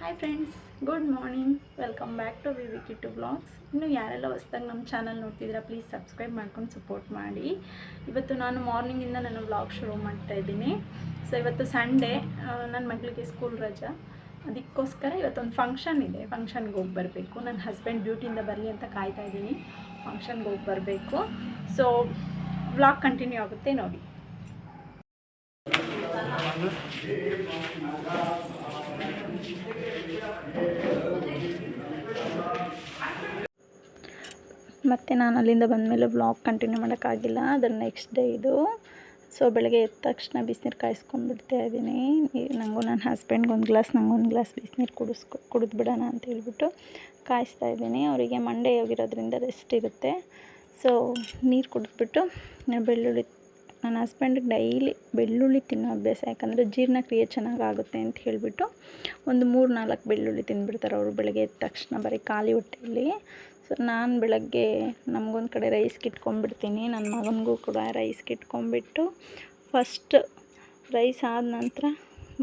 Hi friends good morning welcome back to V V Kittu blogs ಇನ್ನು ಯಾರೆಲ್ಲ ಹೊಸ್ದಾಗಿ ನಮ್ಮ ಚಾನಲ್ ನೋಡ್ತಿದ್ದೀರಾ ಪ್ಲೀಸ್ ಸಬ್ಸ್ಕ್ರೈಬ್ ಮಾಡ್ಕೊಂಡು ಸಪೋರ್ಟ್ ಮಾಡಿ. ಇವತ್ತು ನಾನು ಮಾರ್ನಿಂಗಿಂದ ನಾನು ಬ್ಲಾಗ್ ಶುರು ಮಾಡ್ತಾ ಇದ್ದೀನಿ. ಸೊ ಇವತ್ತು ಸಂಡೇ ನನ್ನ ಮಗಳಿಗೆ ಸ್ಕೂಲ್ ರಜಾ. ಅದಕ್ಕೋಸ್ಕರ ಇವತ್ತೊಂದು ಫಂಕ್ಷನ್ ಇದೆ. ಫಂಕ್ಷನ್ಗೆ ಹೋಗಿ ಬರಬೇಕು. ನನ್ನ ಹಸ್ಬೆಂಡ್ ಡ್ಯೂಟಿಯಿಂದ ಬರಲಿ ಅಂತ ಕಾಯ್ತಾ ಇದ್ದೀನಿ. ಫಂಕ್ಷನ್ಗೆ ಹೋಗಿ ಬರಬೇಕು. ಸೊ ವ್ಲಾಗ್ ಕಂಟಿನ್ಯೂ ಆಗುತ್ತೆ ನೋಡಿ. ಮತ್ತು ನಾನು ಅಲ್ಲಿಂದ ಬಂದಮೇಲೆ ವ್ಲಾಗ್ ಕಂಟಿನ್ಯೂ ಮಾಡೋಕ್ಕಾಗಿಲ್ಲ. ಅದ್ರ ನೆಕ್ಸ್ಟ್ ಡೇ ಇದು. ಸೊ ಬೆಳಗ್ಗೆ ಎದ್ದ ತಕ್ಷಣ ಬಿಸಿನೀರು ಕಾಯಿಸ್ಕೊಂಡ್ಬಿಡ್ತಾ ಇದ್ದೀನಿ. ನನಗೂ ನನ್ನ ಹಸ್ಬೆಂಡ್ಗೆ ಒಂದು ಗ್ಲಾಸ್ ನಂಗೊಂದು ಗ್ಲಾಸ್ ಬಿಸಿನೀರು ಕುಡಿಸ್ಕೊ ಕುಡಿದ್ಬಿಡೋಣ ಅಂತ ಹೇಳ್ಬಿಟ್ಟು ಕಾಯಿಸ್ತಾ ಇದ್ದೀನಿ. ಅವರಿಗೆ ಮಂಡೇ ಹೋಗಿರೋದ್ರಿಂದ ರೆಸ್ಟ್ ಇರುತ್ತೆ. ಸೊ ನೀರು ಕುಡಿದ್ಬಿಟ್ಟು ಬೆಳ್ಳುಳ್ಳಿ ನನ್ನ ಹಸ್ಬೆಂಡಿಗೆ ಡೈಲಿ ಬೆಳ್ಳುಳ್ಳಿ ತಿನ್ನೋ ಅಭ್ಯಾಸ, ಯಾಕಂದರೆ ಜೀರ್ಣಕ್ರಿಯೆ ಚೆನ್ನಾಗಾಗುತ್ತೆ ಅಂತ ಹೇಳಿಬಿಟ್ಟು ಒಂದು ಮೂರು ನಾಲ್ಕು ಬೆಳ್ಳುಳ್ಳಿ ತಿಂದುಬಿಡ್ತಾರೆ ಅವರು ಬೆಳಗ್ಗೆ ಎದ್ದ ತಕ್ಷಣ, ಬರೀ ಖಾಲಿ ಹೊಟ್ಟೆಯಲ್ಲಿ. ಸೊ ನಾನು ಬೆಳಗ್ಗೆ ನಮಗೊಂದು ಕಡೆ ರೈಸ್ ಇಟ್ಕೊಂಡ್ಬಿಡ್ತೀನಿ ನನ್ನ ಮಗನಿಗೂ ಕೂಡ ರೈಸ್ ಇಟ್ಕೊಂಡ್ಬಿಟ್ಟು ಫಸ್ಟ್ ರೈಸ್ ಆದ ನಂತರ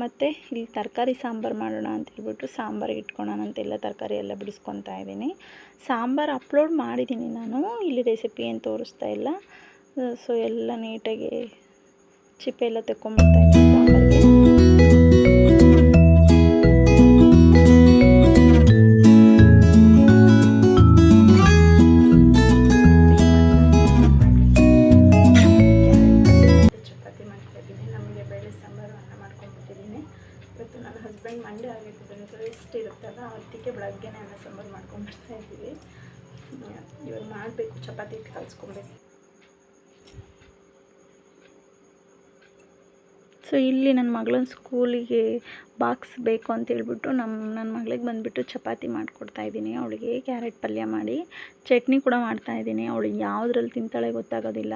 ಮತ್ತು ಇಲ್ಲಿ ತರಕಾರಿ ಸಾಂಬಾರು ಮಾಡೋಣ ಅಂತ ಹೇಳ್ಬಿಟ್ಟು ಸಾಂಬಾರಿಗೆ ಇಟ್ಕೊಳ್ಳೋಣ ಅಂತೆಲ್ಲ ತರಕಾರಿ ಎಲ್ಲ ಬಿಡಿಸ್ಕೊತಾ ಇದ್ದೀನಿ. ಸಾಂಬಾರು ಅಪ್ಲೋಡ್ ಮಾಡಿದ್ದೀನಿ ನಾನು, ಇಲ್ಲಿ ರೆಸಿಪಿ ಏನು ತೋರಿಸ್ತಾ ಇಲ್ಲ. ಸೊ ಎಲ್ಲ ನೀಟಾಗಿ ಚಿಪ್ಪೆ ಎಲ್ಲ ತೆಕ್ಕೊಂಬಿಡ್ತಾ ಇದ್ದೀನಿ ಚಪಾತಿ ನಮಗೆ ಬೇಳೆ ಸಾಂಬಾರು ಅನ್ನ ನನ್ನ ಹಸ್ಬೆಂಡ್ ಮಂಡೆ ಇರುತ್ತಲ್ಲ ಅದಕ್ಕೆ ಬೆಳಗ್ಗೆನೇ ಅನ್ನ ಸಾಂಬಾರು ಮಾಡ್ಕೊಂಡ್ಬಿಡ್ತಾ ಇದ್ದೀವಿ ಇವಾಗ ಮಾಡಬೇಕು. ಚಪಾತಿ ಕಲಿಸ್ಕೊಬೇಕು. ಸೊ ಇಲ್ಲಿ ನನ್ನ ಮಗಳನ್ನ ಸ್ಕೂಲಿಗೆ ಬಾಕ್ಸ್ ಬೇಕು ಅಂತ ಹೇಳ್ಬಿಟ್ಟು ನಮ್ಮ, ನನ್ನ ಮಗಳಿಗೆ ಬಂದುಬಿಟ್ಟು ಚಪಾತಿ ಮಾಡಿಕೊಡ್ತಾ ಇದ್ದೀನಿ. ಅವಳಿಗೆ ಕ್ಯಾರೆಟ್ ಪಲ್ಯ ಮಾಡಿ, ಚಟ್ನಿ ಕೂಡ ಮಾಡ್ತಾ ಇದ್ದೀನಿ. ಅವಳು ಯಾವುದ್ರಲ್ಲಿ ತಿಂತಾಳೆ ಗೊತ್ತಾಗೋದಿಲ್ಲ.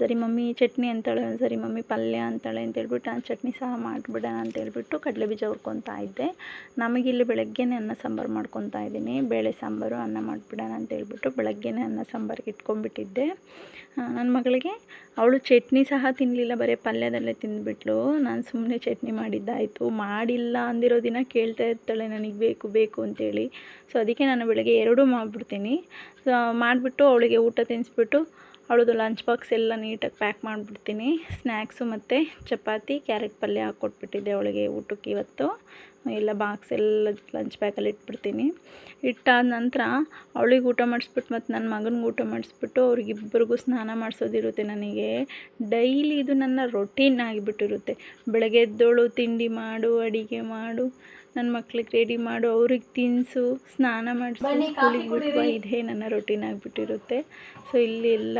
ಸರಿ ಮಮ್ಮಿ ಚಟ್ನಿ ಅಂತಾಳೆ, ಸರಿ ಮಮ್ಮಿ ಪಲ್ಯ ಅಂತಾಳೆ ಅಂತ ಹೇಳ್ಬಿಟ್ಟು ನಾನು ಚಟ್ನಿ ಸಹ ಮಾಡಿಬಿಡೋಣ ಅಂತ ಹೇಳ್ಬಿಟ್ಟು ಕಡಲೆ ಬೀಜ ಹುರ್ಕೊತಾ ಇದ್ದೆ. ನಮಗಿಲ್ಲಿ ಬೆಳಗ್ಗೆನೇ ಅನ್ನ ಸಾಂಬಾರು ಮಾಡ್ಕೊತಾ ಇದ್ದೀನಿ. ಬೇಳೆ ಸಾಂಬಾರು, ಅನ್ನ ಮಾಡಿಬಿಡೋಣ ಅಂತ ಹೇಳ್ಬಿಟ್ಟು ಬೆಳಗ್ಗೆನೇ ಅನ್ನ ಸಾಂಬಾರಿಗೆ ಇಟ್ಕೊಂಡ್ಬಿಟ್ಟಿದ್ದೆ. ನನ್ನ ಮಗಳಿಗೆ, ಅವಳು ಚಟ್ನಿ ಸಹ ತಿನ್ನಲಿಲ್ಲ ಬರೀ ಪಲ್ಯದಲ್ಲೇ ತಿಂದುಬಿಟ್ಲು. ನಾನು ಸುಮ್ಮನೆ ಚಟ್ನಿ ಮಾಡಿದ್ದಾಯಿತು. ಮಾಡಿಲ್ಲ ಅಂದಿರೋ ದಿನ ಕೇಳ್ತಾ ಇರ್ತಾಳೆ ನನಗೆ ಬೇಕು ಬೇಕು ಅಂತೇಳಿ. ಸೊ ಅದಕ್ಕೆ ನಾನು ಬೆಳಗ್ಗೆ ಎರಡೂ ಮಾಡಿಬಿಡ್ತೀನಿ. ಮಾಡಿಬಿಟ್ಟು ಅವಳಿಗೆ ಊಟ ತಿನ್ನಿಸ್ಬಿಟ್ಟು ಅವಳದು ಲಂಚ್ ಬಾಕ್ಸ್ ಎಲ್ಲ ನೀಟಾಗಿ ಪ್ಯಾಕ್ ಮಾಡಿಬಿಡ್ತೀನಿ. ಸ್ನ್ಯಾಕ್ಸು ಮತ್ತು ಚಪಾತಿ ಕ್ಯಾರೆಟ್ ಪಲ್ಯ ಹಾಕ್ಕೊಟ್ಬಿಟ್ಟಿದ್ದೆ ಅವಳಿಗೆ ಊಟಕ್ಕೆ ಇವತ್ತು. ಎಲ್ಲ ಬಾಕ್ಸ್ ಎಲ್ಲ ಲಂಚ್ ಬ್ಯಾಗಲ್ಲಿ ಇಟ್ಬಿಡ್ತೀನಿ. ಇಟ್ಟಾದ ನಂತರ ಅವಳಿಗೆ ಊಟ ಮಾಡಿಸ್ಬಿಟ್ಟು ಮತ್ತು ನನ್ನ ಮಗನಿಗೆ ಊಟ ಮಾಡಿಸ್ಬಿಟ್ಟು ಅವ್ರಿಗಿಬ್ಬರಿಗೂ ಸ್ನಾನ ಮಾಡಿಸೋದಿರುತ್ತೆ ನನಗೆ. ಡೈಲಿ ಇದು ನನ್ನ ರೊಟೀನ್ ಆಗಿಬಿಟ್ಟಿರುತ್ತೆ. ಬೆಳಗ್ಗೆ ಎದ್ದೋಳು, ತಿಂಡಿ ಮಾಡು, ಅಡಿಗೆ ಮಾಡು. ನನ್ನ ಮಕ್ಳಿಗೆ ರೆಡಿ ಮಾಡು ಅವ್ರಿಗೆ ತಿನ್ನಿಸು ಸ್ನಾನ ಮಾಡಿಸು ಸ್ಕೂಲಿಗೆ ಬಿಟ್ಟು ಇದೇ ನನ್ನ ರೊಟೀನ್ ಆಗಿಬಿಟ್ಟಿರುತ್ತೆ. ಸೊ ಇಲ್ಲಿ ಎಲ್ಲ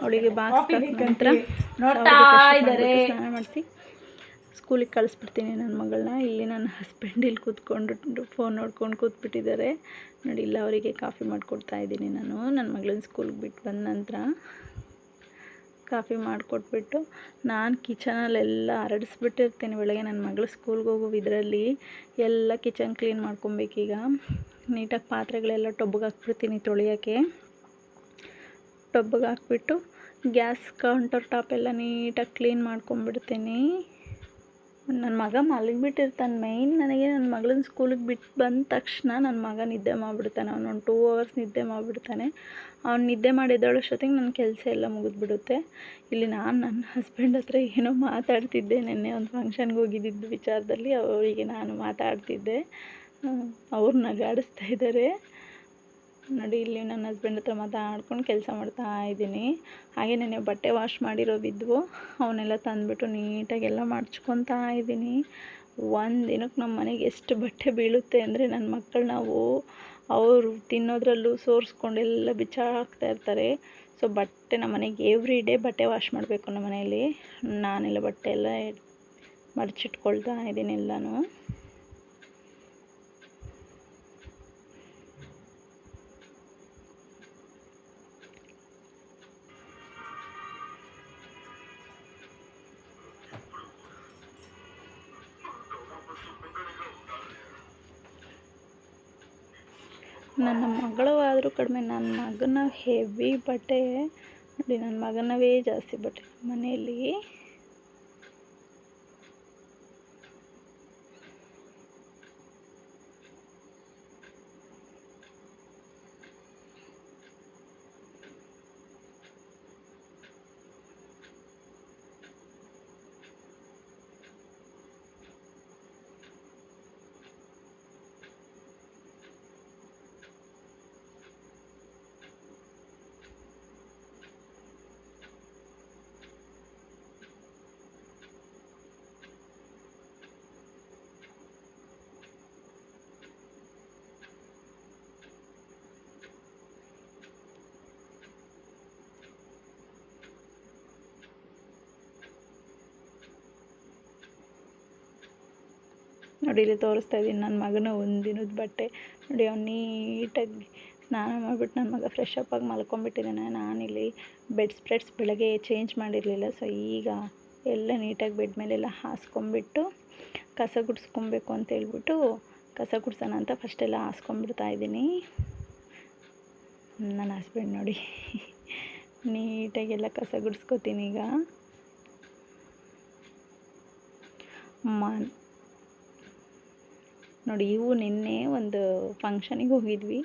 ಅವಳಿಗೆ ಬಾಕ್ಸ್ ನಂತರ ಸ್ನಾನ ಮಾಡಿಸಿ. ಸ್ಕೂಲಿಗೆ ಕಳಿಸ್ಬಿಡ್ತೀನಿ ನನ್ನ ಮಗಳನ್ನ. ಇಲ್ಲಿ ನನ್ನ ಹಸ್ಬೆಂಡ್ ಇಲ್ಲಿ ಕೂತ್ಕೊಂಡು ಫೋನ್ ನೋಡ್ಕೊಂಡು ಕೂತ್ಬಿಟ್ಟಿದ್ದಾರೆ. ನೋಡಿ ಇಲ್ಲ ಅವರಿಗೆ ಕಾಫಿ ಮಾಡಿಕೊಡ್ತಾ ಇದ್ದೀನಿ ನಾನು. ನನ್ನ ಮಗಳನ್ನ ಸ್ಕೂಲ್ಗೆ ಬಿಟ್ಟು ಬಂದ ನಂತರ ಕಾಫಿ ಮಾಡಿಕೊಟ್ಬಿಟ್ಟು ನಾನು ಕಿಚನಲ್ಲೆಲ್ಲ ಹರಡಿಸ್ಬಿಟ್ಟಿರ್ತೀನಿ. ಬೆಳಗ್ಗೆ ನನ್ನ ಮಗಳು ಸ್ಕೂಲ್ಗೆ ಹೋಗೋ ಇದರಲ್ಲಿ ಎಲ್ಲ ಕಿಚನ್ ಕ್ಲೀನ್ ಮಾಡ್ಕೊಬೇಕೀಗ. ನೀಟಾಗಿ ಪಾತ್ರೆಗಳೆಲ್ಲ ಟೊಬ್ಬಗೆ ಹಾಕ್ಬಿಡ್ತೀನಿ ತೊಳೆಯೋಕ್ಕೆ. ಟೊಬ್ಬಗೆ ಹಾಕ್ಬಿಟ್ಟು ಗ್ಯಾಸ್ ಕೌಂಟರ್ ಟಾಪ್ ಎಲ್ಲ ನೀಟಾಗಿ ಕ್ಲೀನ್ ಮಾಡ್ಕೊಂಬಿಡ್ತೀನಿ. ನನ್ನ ಮಗ ಮಲಗಿಬಿಟ್ಟಿರ್ತಾನೆ ಮೈನ್ ನನಗೆ ನನ್ನ ಮಗಳನ್ನ ಸ್ಕೂಲಿಗೆ ಬಿಟ್ಟು ಬಂದ ತಕ್ಷಣ ನನ್ನ ಮಗ ನಿದ್ದೆ ಮಾಡಿಬಿಡ್ತಾನೆ. ಅವನೊಂದು ಟೂ ಅವರ್ಸ್ ನಿದ್ದೆ ಮಾಡಿಬಿಡ್ತಾನೆ. ಅವ್ನು ನಿದ್ದೆ ಮಾಡಿದ್ದಳಷ್ಟೊತ್ತಿಗೆ ನನ್ನ ಕೆಲಸ ಎಲ್ಲ ಮುಗಿದ್ಬಿಡುತ್ತೆ. ಇಲ್ಲಿ ನಾನು ನನ್ನ ಹಸ್ಬೆಂಡ್ ಹತ್ರ ಏನೋ ಮಾತಾಡ್ತಿದ್ದೆ ನಿನ್ನೆ. ಒಂದು ಫಂಕ್ಷನ್ಗೆ ಹೋಗಿದ್ದಿದ್ದು ವಿಚಾರದಲ್ಲಿ ಅವರಿಗೆ ನಾನು ಮಾತಾಡ್ತಿದ್ದೆ. ಅವ್ರು ನಗಾಡಿಸ್ತಾ ಇದ್ದಾರೆ ನೋಡಿ, ಇಲ್ಲಿ ನನ್ನ ಹಸ್ಬೆಂಡ್ ಹತ್ರ ಮಾತಾಡ್ಕೊಂಡು ಕೆಲಸ ಮಾಡ್ತಾ ಇದ್ದೀನಿ. ಹಾಗೆ ನೆನೆ ಬಟ್ಟೆ ವಾಶ್ ಮಾಡಿರೋ ಬಿದ್ದವು ಅವನ್ನೆಲ್ಲ ತಂದುಬಿಟ್ಟು ನೀಟಾಗೆಲ್ಲ ಮಡ್ಚ್ಕೊತಾ ಇದ್ದೀನಿ. ಒಂದು ದಿನಕ್ಕೆ ನಮ್ಮ ಮನೆಗೆ ಎಷ್ಟು ಬಟ್ಟೆ ಬೀಳುತ್ತೆ ಅಂದರೆ ನನ್ನ ಮಕ್ಕಳು ನಾವು ಅವರು ತಿನ್ನೋದ್ರಲ್ಲೂ ಸೋರಿಸ್ಕೊಂಡೆಲ್ಲ ಬಿಚ್ಚಾಕ್ತಾ ಇರ್ತಾರೆ. ಸೊ ಬಟ್ಟೆ ನಮ್ಮ ಮನೆಗೆ ಎವ್ರಿ ಡೇ ಬಟ್ಟೆ ವಾಶ್ ಮಾಡಬೇಕು ನಮ್ಮ ಮನೆಯಲ್ಲಿ. ನಾನೆಲ್ಲ ಬಟ್ಟೆ ಎಲ್ಲ ಮಡಚಿಟ್ಕೊಳ್ತಾ ಇದ್ದೀನಿ ಎಲ್ಲನೂ. ನನ್ನ ಮಗಳು ಆದರೂ ಕಡಿಮೆ. ನನ್ನ ಮಗನ ಹೆವಿ ಬಟ್ಟೆ ನೋಡಿ ನನ್ನ ಮಗನವೇ ಜಾಸ್ತಿ ಬಟ್ಟೆ. ಮನೆಯಲ್ಲಿ ನೋಡಿ ಇಲ್ಲಿ ತೋರಿಸ್ತಾ ಇದ್ದೀನಿ. ನನ್ನ ಮಗನ ಒಂದಿನದ ಬಟ್ಟೆ. ನೋಡಿ ಅವ್ನು ನೀಟಾಗಿ ಸ್ನಾನ ಮಾಡಿಬಿಟ್ಟು ನನ್ನ ಮಗ ಫ್ರೆಶ್ ಅಪ್ ಆಗಿ ಮಲ್ಕೊಂಡ್ಬಿಟ್ಟಿದ್ದಾನೆ. ನಾನಿಲ್ಲಿ ಬೆಡ್ ಸ್ಪ್ರೆಡ್ಸ್ ಬೆಳಗ್ಗೆ ಚೇಂಜ್ ಮಾಡಿರಲಿಲ್ಲ. ಸೊ ಈಗ ಎಲ್ಲ ನೀಟಾಗಿ ಬೆಡ್ ಮೇಲೆಲ್ಲ ಹಾಸ್ಕೊಂಬಿಟ್ಟು ಕಸ ಗುಡಿಸ್ಕೊಬೇಕು ಅಂತ ಹೇಳ್ಬಿಟ್ಟು ಕಸ ಗುಡ್ಸೋಣ ಅಂತ ಫಸ್ಟೆಲ್ಲ ಹಾಸ್ಕೊಂಬಿಡ್ತಾ ಇದ್ದೀನಿ. ನನ್ನ ಹಸ್ಬೆಂಡ್ ನೋಡಿ ನೀಟಾಗೆಲ್ಲ ಕಸ ಗುಡಿಸ್ಕೊತೀನಿ ಈಗ. ಮ ನೋಡಿ, ಇವು ನಿನ್ನೆ ಒಂದು ಫಂಕ್ಷನಿಗೆ ಹೋಗಿದ್ವಿ.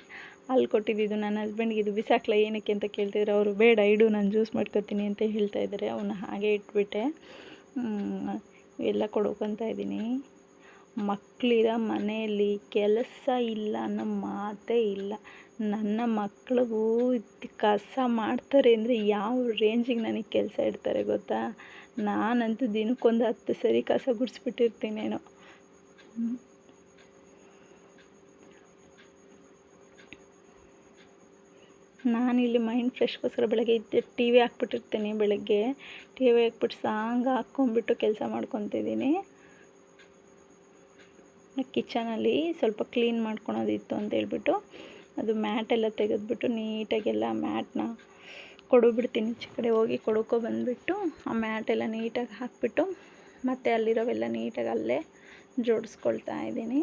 ಅಲ್ಲಿ ಕೊಟ್ಟಿದ್ದು ನನ್ನ ಹಸ್ಬೆಂಡ್ಗೆ ಇದು ಬಿಸಾಕ್ಲ ಏನಕ್ಕೆ ಅಂತ ಕೇಳ್ತಿದ್ರು. ಅವರು, ಬೇಡ, ಇಡು, ನಾನು ಜ್ಯೂಸ್ ಮಾಡ್ಕೊತೀನಿ ಅಂತ ಹೇಳ್ತಾ ಇದ್ದಾರೆ. ಅವನ್ನ ಹಾಗೆ ಇಟ್ಬಿಟ್ಟೆ. ಎಲ್ಲ ಕೊಡ್ಕೊತ ಇದ್ದೀನಿ. ಮಕ್ಕಳಿರ ಮನೆಯಲ್ಲಿ ಕೆಲಸ ಇಲ್ಲ ಅನ್ನೋ ಮಾತೇ ಇಲ್ಲ. ನನ್ನ ಮಕ್ಕಳಿಗೂ ಕಸ ಮಾಡ್ತಾರೆ ಅಂದರೆ ಯಾವ ರೇಂಜಿಗೆ ನನಗೆ ಕೆಲಸ ಇಡ್ತಾರೆ ಗೊತ್ತಾ? ನಾನಂತೂ ದಿನಕ್ಕೊಂದು ಹತ್ತು ಸರಿ ಕಸ ಗುಡಿಸ್ಬಿಟ್ಟಿರ್ತೀನೇನೋ. ನಾನಿಲ್ಲಿ ಮೈಂಡ್ ಫ್ರೆಶ್ಗೋಸ್ಕರ ಬೆಳಗ್ಗೆ ಇದ್ದು ಟಿ ವಿ ಹಾಕ್ಬಿಟ್ಟಿರ್ತೀನಿ ಬೆಳಗ್ಗೆ. ಟಿ ವಿ ಹಾಕ್ಬಿಟ್ಟು ಸಾಂಗ್ ಹಾಕ್ಕೊಂಬಿಟ್ಟು ಕೆಲಸ ಮಾಡ್ಕೊತಿದ್ದೀನಿ. ಕಿಚನಲ್ಲಿ ಸ್ವಲ್ಪ ಕ್ಲೀನ್ ಮಾಡ್ಕೊಳೋದಿತ್ತು ಅಂತ ಹೇಳ್ಬಿಟ್ಟು ಅದು ಮ್ಯಾಟೆಲ್ಲ ತೆಗೆದ್ಬಿಟ್ಟು ನೀಟಾಗೆಲ್ಲ ಮ್ಯಾಟ್ನ ಕೊಡೋಬಿಡ್ತೀನಿ ಈಚೆ ಕಡೆ ಹೋಗಿ ಕೊಡೋಕೋ ಬಂದುಬಿಟ್ಟು ಆ ಮ್ಯಾಟೆಲ್ಲ ನೀಟಾಗಿ ಹಾಕ್ಬಿಟ್ಟು ಮತ್ತು ಅಲ್ಲಿರೋವೆಲ್ಲ ನೀಟಾಗಿ ಅಲ್ಲೇ ಜೋಡಿಸ್ಕೊಳ್ತಾ ಇದ್ದೀನಿ.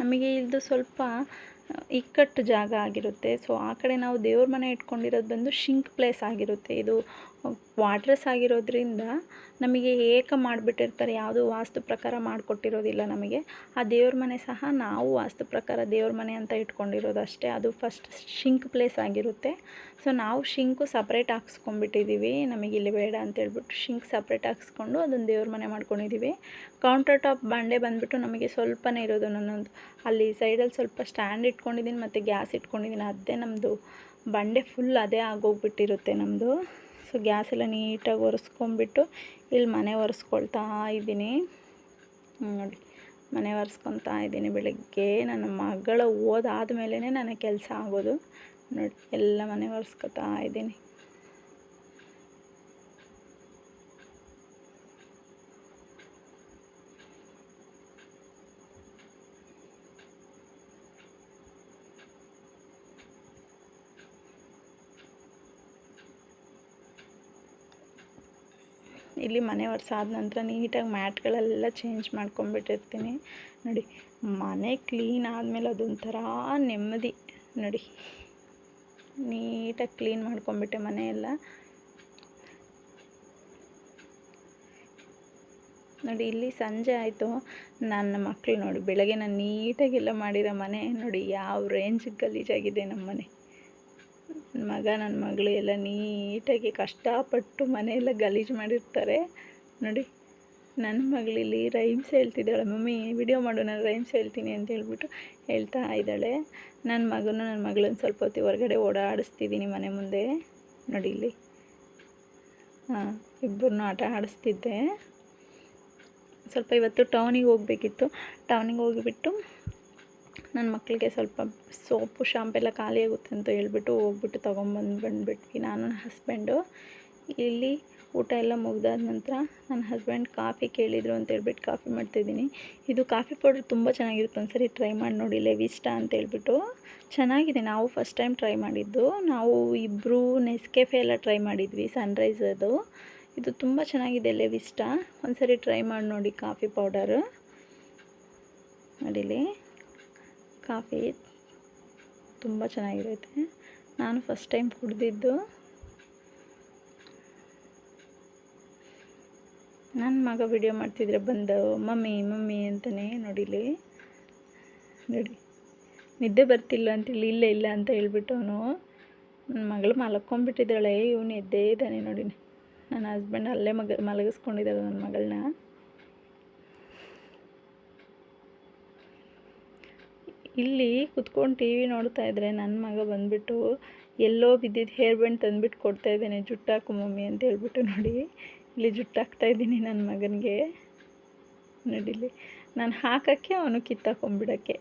ನಮಗೆ ಇದು ಸ್ವಲ್ಪ ಇಕ್ಕಟ್ಟು ಜಾಗ ಆಗಿರುತ್ತೆ. ಸೊ ಆ ಕಡೆ ನಾವು ದೇವ್ರ ಮನೆ ಇಟ್ಕೊಂಡಿರೋದು ಬಂದು ಶಿಂಕ್ ಪ್ಲೇಸ್ ಆಗಿರುತ್ತೆ. ಇದು ವಾಟ್ರಸ್ ಆಗಿರೋದ್ರಿಂದ ನಮಗೆ ಏಕ ಮಾಡಿಬಿಟ್ಟಿರ್ತಾರೆ, ಯಾವುದು ವಾಸ್ತು ಪ್ರಕಾರ ಮಾಡಿಕೊಟ್ಟಿರೋದಿಲ್ಲ ನಮಗೆ. ಆ ದೇವ್ರ ಮನೆ ಸಹ ನಾವು ವಾಸ್ತು ಪ್ರಕಾರ ದೇವ್ರ ಮನೆ ಅಂತ ಇಟ್ಕೊಂಡಿರೋದು ಅಷ್ಟೇ. ಅದು ಫಸ್ಟ್ ಶಿಂಕ್ ಪ್ಲೇಸ್ ಆಗಿರುತ್ತೆ. ಸೊ ನಾವು ಶಿಂಕು ಸಪ್ರೇಟ್ ಹಾಕ್ಸ್ಕೊಂಡ್ಬಿಟ್ಟಿದ್ದೀವಿ ನಮಗೆ ಇಲ್ಲಿ ಬೇಡ ಅಂತ ಹೇಳ್ಬಿಟ್ಟು ಶಿಂಕ್ ಸಪ್ರೇಟ್ ಹಾಕ್ಸ್ಕೊಂಡು ಅದನ್ನು ದೇವ್ರ ಮನೆ ಮಾಡ್ಕೊಂಡಿದ್ದೀವಿ ಕೌಂಟರ್ ಟಾಪ್ ಬಂಡೆ ಬಂದುಬಿಟ್ಟು ನಮಗೆ ಸ್ವಲ್ಪನೇ ಇರೋದು ನನ್ನೊಂದು. ಅಲ್ಲಿ ಸೈಡಲ್ಲಿ ಸ್ವಲ್ಪ ಸ್ಟ್ಯಾಂಡ್ ಇಟ್ಕೊಂಡಿದ್ದೀನಿ ಮತ್ತು ಗ್ಯಾಸ್ ಇಟ್ಕೊಂಡಿದ್ದೀನಿ ಅದೇ ನಮ್ಮದು ಬಂಡೆ ಫುಲ್ ಅದೇ ಆಗೋಗ್ಬಿಟ್ಟಿರುತ್ತೆ ನಮ್ಮದು ಸೊ ಗ್ಯಾಸೆಲ್ಲ ನೀಟಾಗಿ ಒರೆಸ್ಕೊಂಡ್ಬಿಟ್ಟು ಇಲ್ಲಿ ಮನೆ ಒರೆಸ್ಕೊಳ್ತಾ ಇದ್ದೀನಿ. ನೋಡಿ. ಮನೆ ಒರೆಸ್ಕೊತಾ ಇದ್ದೀನಿ ಬೆಳಗ್ಗೆ. ನನ್ನ ಮಗಳ ಓದಾದ ನನಗೆ ಕೆಲಸ ಆಗೋದು. ನೋಡಿ, ಎಲ್ಲ ಮನೆ ಒರೆಸ್ಕೊತಾ ಇದ್ದೀನಿ. ಇಲ್ಲಿ ಮನೆ ಒರೆಸಾದ ನಂತರ ನೀಟಾಗಿ ಮ್ಯಾಟ್ಗಳೆಲ್ಲ ಚೇಂಜ್ ಮಾಡ್ಕೊಂಬಿಟ್ಟಿರ್ತೀನಿ. ನೋಡಿ, ಮನೆ ಕ್ಲೀನ್ ಆದಮೇಲೆ ಅದೊಂಥರ ನೆಮ್ಮದಿ. ನೋಡಿ, ನೀಟಾಗಿ ಕ್ಲೀನ್ ಮಾಡ್ಕೊಂಬಿಟ್ಟೆ ಮನೆಯೆಲ್ಲ ನೋಡಿ, ಇಲ್ಲಿ ಸಂಜೆ ಆಯಿತು. ನನ್ನ ಮಕ್ಕಳು ನೋಡಿ ಬೆಳಗ್ಗೆ ನಾನು ನೀಟಾಗೆಲ್ಲ ಮಾಡಿರೋ ಮನೆ ನೋಡಿ, ಯಾವ ರೇಂಜಿಗೆ ಗಲೀಜಾಗಿದೆ ನಮ್ಮ ಮನೆ ನನ್ನ ಮಗ, ನನ್ನ ಮಗಳು ಎಲ್ಲ ನೀಟಾಗಿ ಕಷ್ಟಪಟ್ಟು ಮನೆಯೆಲ್ಲ ಗಲೀಜು ಮಾಡಿರ್ತಾರೆ. ನೋಡಿ, ನನ್ನ ಮಗಳಿಲ್ಲಿ ರೈಮ್ಸ್ ಹೇಳ್ತಿದ್ದಾಳೆ. ಮಮ್ಮಿ ವಿಡಿಯೋ ಮಾಡು, ನಾನು ರೈಮ್ಸ್ ಹೇಳ್ತೀನಿ ಅಂತ ಹೇಳ್ಬಿಟ್ಟು ಹೇಳ್ತಾ ಇದ್ದಾಳೆ. ನನ್ನ ಮಗನೂ ನನ್ನ ಮಗಳನ್ನ ಸ್ವಲ್ಪ ಹೊತ್ತು ಹೊರಗಡೆ ಓಡಾಡಿಸ್ತಿದ್ದೀನಿ ಮನೆ ಮುಂದೆ. ನೋಡಿ ಇಲ್ಲಿ. ಹಾಂ, ಇಬ್ಬರನ್ನೂ ಆಟ ಆಡಿಸ್ತಿದ್ದೆ. ಸ್ವಲ್ಪ ಇವತ್ತು ಟೌನಿಗೆ ಹೋಗಬೇಕಿತ್ತು. ಟೌನಿಗೆ ಹೋಗಿಬಿಟ್ಟು ನನ್ನ ಮಕ್ಕಳಿಗೆ ಸ್ವಲ್ಪ ಸೋಪು ಶಾಂಪೆಲ್ಲ ಖಾಲಿ ಆಗುತ್ತೆ ಅಂತ ಹೇಳ್ಬಿಟ್ಟು ಹೋಗ್ಬಿಟ್ಟು ತೊಗೊಂಬಂದು ಬಂದುಬಿಟ್ವಿ ನಾನು, ನನ್ನ ಹಸ್ಬೆಂಡು. ಇಲ್ಲಿ ಊಟ ಎಲ್ಲ ಮುಗ್ದಾದ ನಂತರ ನನ್ನ ಹಸ್ಬೆಂಡ್ ಕಾಫಿ ಕೇಳಿದರು ಅಂತ ಹೇಳ್ಬಿಟ್ಟು ಕಾಫಿ ಮಾಡ್ತಿದ್ದೀನಿ. ಇದು ಕಾಫಿ ಪೌಡ್ರ್ ತುಂಬ ಚೆನ್ನಾಗಿರುತ್ತೆ ಒಂದ್ಸರಿ ಟ್ರೈ ಮಾಡಿ ನೋಡಿ, ಲೆವಿಸ್ಟ ಅಂತ ಹೇಳ್ಬಿಟ್ಟು. ಚೆನ್ನಾಗಿದೆ, ನಾವು ಫಸ್ಟ್ ಟೈಮ್ ಟ್ರೈ ಮಾಡಿದ್ದು. ನಾವು ಇಬ್ಬರು ನೆಸ್ಕೆಫೆ ಎಲ್ಲ ಟ್ರೈ ಮಾಡಿದ್ವಿ ಸನ್ರೈಸ್ ಅದು. ಇದು ತುಂಬ ಚೆನ್ನಾಗಿದೆ ಲೆವಿಸ್ಟ. ಒಂದ್ಸರಿ ಟ್ರೈ ಮಾಡಿ ನೋಡಿ ಕಾಫಿ ಪೌಡರು. ನೋಡಿಲಿ. ಕಾಫಿ ತುಂಬ ಚೆನ್ನಾಗಿರುತ್ತೆ. ನಾನು ಫಸ್ಟ್ ಟೈಮ್ ಕುಡಿದಿದ್ದು. ನನ್ನ ಮಗ ವಿಡಿಯೋ ಮಾಡ್ತಿದ್ರೆ ಬಂದು, ಮಮ್ಮಿ ಮಮ್ಮಿ ಅಂತಲೇ ನೋಡಿಲಿ ನೋಡಿ, ನಿದ್ದೆ ಬರ್ತಿಲ್ಲ ಅಂತೇಳಿ ಇಲ್ಲ ಇಲ್ಲ ಅಂತ ಹೇಳ್ಬಿಟ್ಟು ಅವನು ನನ್ನ ಮಗಳು ಮಲಕ್ಕೊಂಬಿಟ್ಟಿದ್ದಾಳೆ ಇವನು ಎದ್ದೇ ಇದ್ದಾನೆ ನೋಡಿ ನನ್ನ ಹಸ್ಬೆಂಡ್ ಅಲ್ಲೇ ಮಗ ಮಲಗಿಸ್ಕೊಂಡಿದ್ದಾಳೆ ನನ್ನ ಮಗಳನ್ನ. ಇಲ್ಲಿ ಕುತ್ಕೊಂಡು ಟಿ ವಿ ನೋಡ್ತಾ ಇದ್ದರೆ ನನ್ನ ಮಗ ಬಂದುಬಿಟ್ಟು ಎಲ್ಲೋ ಬಿದ್ದಿದ್ದು ಹೇರ್ ಬ್ಯಾಂಡ್ ತಂದುಬಿಟ್ಟು ಕೊಡ್ತಾ ಇದ್ದೇನೆ, ಜುಟ್ಟಾಕು ಮಮ್ಮಿ ಅಂತ ಹೇಳ್ಬಿಟ್ಟು ನೋಡಿ. ಇಲ್ಲಿ ಜುಟ್ಟಾಕ್ತಾ ಇದ್ದೀನಿ ನನ್ನ ಮಗನಿಗೆ. ನೋಡಿಲಿ ನಾನು ಹಾಕೋಕ್ಕೆ ಅವನು ಕಿತ್ತಾಕೊಂಬಿಡೋಕ್ಕೆ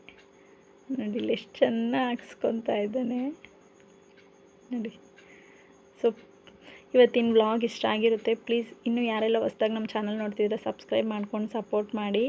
ನೋಡಿಲಿ ಎಷ್ಟು ಚೆನ್ನಾಗಿ ಹಾಕ್ಸ್ಕೊತಾ ಇದ್ದಾನೆ. ನೋಡಿ. ಸೊ, ಇವತ್ತಿನ ವ್ಲಾಗ್ ಇಷ್ಟ ಆಗಿರುತ್ತೆ, ಪ್ಲೀಸ್ ಇನ್ನೂ ಯಾರೆಲ್ಲ ಹೊಸ್ದಾಗಿ ನಮ್ಮ ಚಾನಲ್ ನೋಡ್ತಿದ್ರೆ ಸಬ್ಸ್ಕ್ರೈಬ್ ಮಾಡ್ಕೊಂಡು ಸಪೋರ್ಟ್ ಮಾಡಿ.